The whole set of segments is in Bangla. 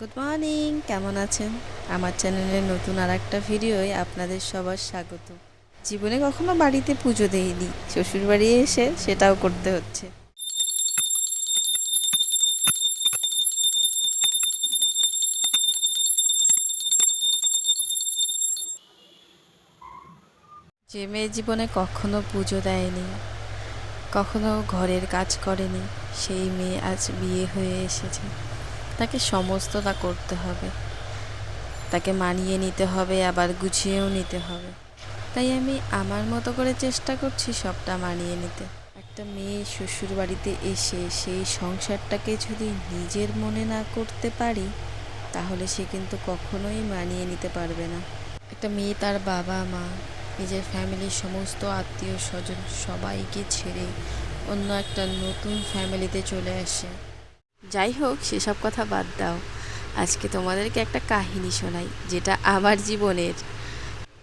গুড মর্নিং কেমন আছেন? আমার চ্যানেলের নতুন আর একটা ভিডিওয় আপনাদের সবার স্বাগত। জীবনে কখনো বাড়িতে পুজো দেইনি শ্বশুর বাড়ি এসে সেটাও করতে হচ্ছে। যে মেয়ে জীবনে কখনো পুজো দেয়নি, কখনো ঘরের কাজ করেনি, সেই মেয়ে আজ বিয়ে হয়ে এসেছে। তাকে সমস্তটা করতে হবে। তাকে মানিয়ে নিতে হবে, আবার গুছিয়েও নিতে হবে। তাই আমি আমার মতো করে চেষ্টা করছি সবটা মানিয়ে নিতে। একটা মেয়ে শ্বশুর বাড়িতে এসে সেই সংসারটাকে যদি নিজের মনে না করতে পারি, তাহলে সে কিন্তু কখনোই মানিয়ে নিতে পারবে না। একটা মেয়ে তার বাবা, মা, নিজের ফ্যামিলির সমস্ত আত্মীয় স্বজন সবাইকে ছেড়ে অন্য একটা নতুন ফ্যামিলিতে চলে আসে। যাই হোক, সেসব কথা বাদ দাও। আজকে তোমাদেরকে একটা কাহিনী শোনাই, যেটা আমার জীবনের।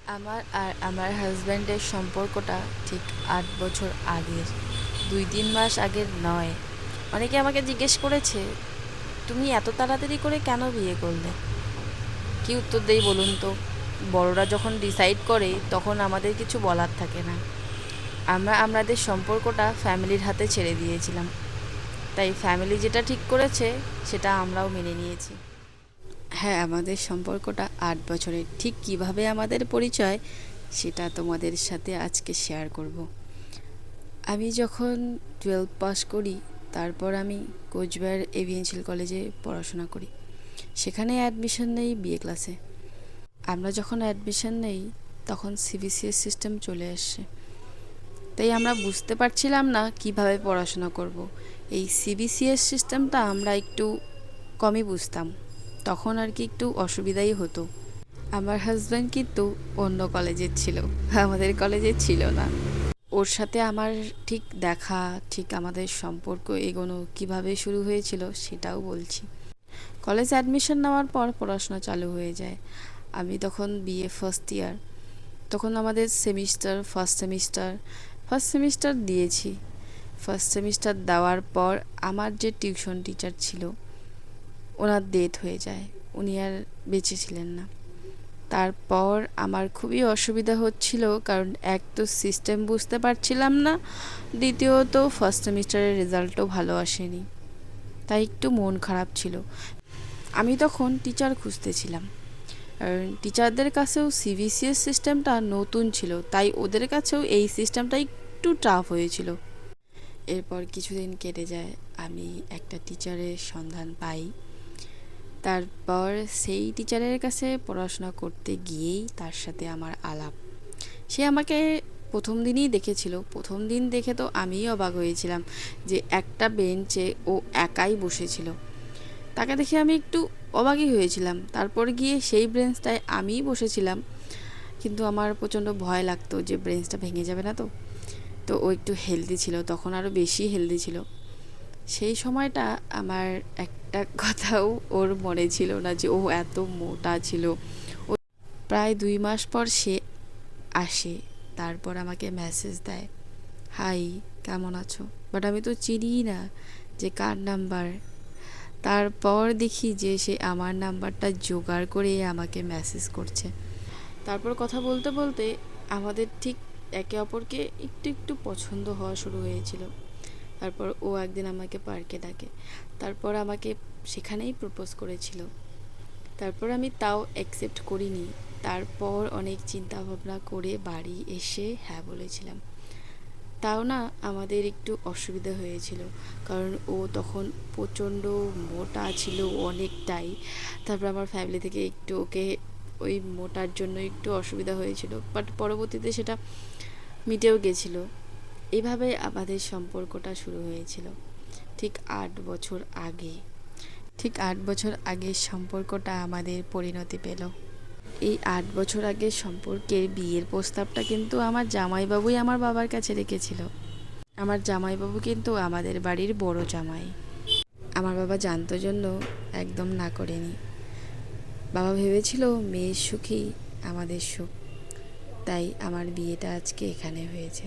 আমার আর আমার হাজব্যান্ডের সম্পর্কটা ঠিক আট বছর আগের, দুই তিন মাস আগের নয়। অনেকে আমাকে জিজ্ঞেস করেছে, তুমি এত তাড়াতাড়ি করে কেন বিয়ে করলে? কি উত্তর দেই বলুন তো? বড়রা যখন ডিসাইড করে, তখন আমাদের কিছু বলার থাকে না। আমরা আমাদের সম্পর্কটা ফ্যামিলির হাতে ছেড়ে দিয়েছিলাম। তাই ফ্যামিলি যেটা ঠিক করেছে, সেটা আমরাও মেনে নিয়েছি। হ্যাঁ আমাদের সম্পর্কটা আট বছরের। ঠিক কীভাবে আমাদের পরিচয়, সেটা তোমাদের সাথে আজকে শেয়ার করব। আমি যখন টুয়েলভ পাস করি, তারপর আমি কোচবিহার এভিয়েন্সিয়াল কলেজে পড়াশোনা করি। সেখানে অ্যাডমিশন নেই বিএ ক্লাসে আমরা যখন অ্যাডমিশন নেই, তখন সিবিসিএস সিস্টেম চলে আসছে। তাই আমরা বুঝতে পারছিলাম না কীভাবে পড়াশোনা করব। এই সিবিসিএস সিস্টেমটা আমরা একটু কমই বুঝতাম। তখন আর কি একটু অসুবিধাই হতো। আমার হাজব্যান্ড কিন্তু অন্য কলেজের ছিল। আমাদের কলেজে ছিল না। ওর সাথে আমার ঠিক দেখা, ঠিক আমাদের সম্পর্ক এগোনো কীভাবে শুরু হয়েছিল সেটাও বলছি। কলেজ অ্যাডমিশন নেওয়ার পর পড়াশোনা চালু হয়ে যায়। আমি তখন বিএ ফার্স্ট ইয়ার তখন আমাদের semester first semester first semester দিয়েছি। ফার্স্ট সেমিস্টার দেওয়ার পর আমার যে টিউশন টিচার ছিল, ওনার ডেথ হয়ে যায়। উনি আর বেঁচে ছিলেন না। তারপর আমার খুবই অসুবিধা হচ্ছিল, কারণ এক তো সিস্টেম বুঝতে পারছিলাম না, দ্বিতীয়ত ফার্স্ট সেমিস্টারের রেজাল্টও ভালো আসেনি। তাই একটু মন খারাপ ছিল। আমি তখন টিচার খুঁজতেছিলাম টিচারদের কাছেও সিবিসিএস সিস্টেমটা নতুন ছিল, তাই ওদের কাছেও এই সিস্টেমটা একটু টাফ হয়েছিল। এরপর কিছুদিন কেটে যায়, আমি একটা টিচারের সন্ধান পাই। তারপর সেই টিচারের কাছে পড়াশোনা করতে গিয়েই তার সাথে আমার আলাপ। সে আমাকে প্রথম দিনই দেখেছিল। প্রথম দিন দেখে তো আমিই অবাক হয়েছিলাম যে একটা বেঞ্চে ও একাই বসেছিল। তাকে দেখে আমি একটু অবাকই হয়েছিলাম। তারপর গিয়ে সেই ব্রেঞ্চটায় আমিই বসেছিলাম। কিন্তু আমার প্রচণ্ড ভয় লাগতো যে ব্রেঞ্চটা ভেঙে যাবে না তো। তো ও একটু হেলদি ছিল, তখন আরও বেশি হেলদি ছিল। সেই সময়টা আমার একটা কথাও ওর মনে ছিল না যে ও এত মোটা ছিল। ও প্রায় দুই মাস পর সে আসে, তারপর আমাকে মেসেজ দেয় হাই কেমন আছো? বাট আমি তো চিনিই না যে কার নাম্বার তারপর দেখি যে সে আমার নাম্বারটা জোগাড় করে আমাকে মেসেজ করছে। তারপর কথা বলতে বলতে আমাদের ঠিক একে অপরকে একটু একটু পছন্দ হওয়া শুরু হয়েছিল। তারপর ও একদিন আমাকে পার্কে ডাকে। তারপর আমাকে সেখানেই প্রপোজ করেছিল। তারপর আমি তাও অ্যাকসেপ্ট করিনি। তারপর অনেক চিন্তা ভাবনা করে বাড়ি এসে হ্যাঁ বলেছিলাম। তাও না আমাদের একটু অসুবিধা হয়েছিল। কারণ ও তখন প্রচণ্ড মোটা ছিল অনেকটাই। তারপর আমার ফ্যামিলি থেকে একটু ওকে ওই মোটার জন্য একটু অসুবিধা হয়েছিল। বাট পরবর্তীতে সেটা মিটেও গেছিল। এভাবে আমাদের সম্পর্কটা শুরু হয়েছিল। ঠিক আট বছর আগে। ঠিক আট বছর আগের সম্পর্কটা আমাদের পরিণতি পেল। এই আট বছর আগের সম্পর্কের বিয়ের প্রস্তাবটা কিন্তু আমার জামাইবাবুই আমার বাবার কাছে রেখেছিল। আমার জামাইবাবু কিন্তু আমাদের বাড়ির বড় জামাই। আমার বাবা জানতো জন্য একদম না করেনি। বাবা ভেবেছিল মেয়ের সুখই আমাদের সুখ। তাই আমার বিয়েটা আজকে এখানে হয়েছে।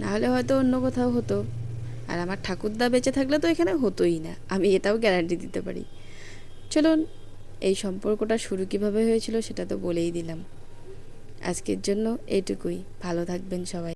নাহলে হয়তো অন্য কোথাও হতো। আর আমার ঠাকুরদা বেঁচে থাকলে তো এখানে হতোই না। আমি এটাও গ্যারান্টি দিতে পারি। চলুন, এই সম্পর্কটা শুরু কীভাবে হয়েছিল সেটা তো বলেই দিলাম। আজকের জন্য এটুকুই। ভালো থাকবেন সবাই।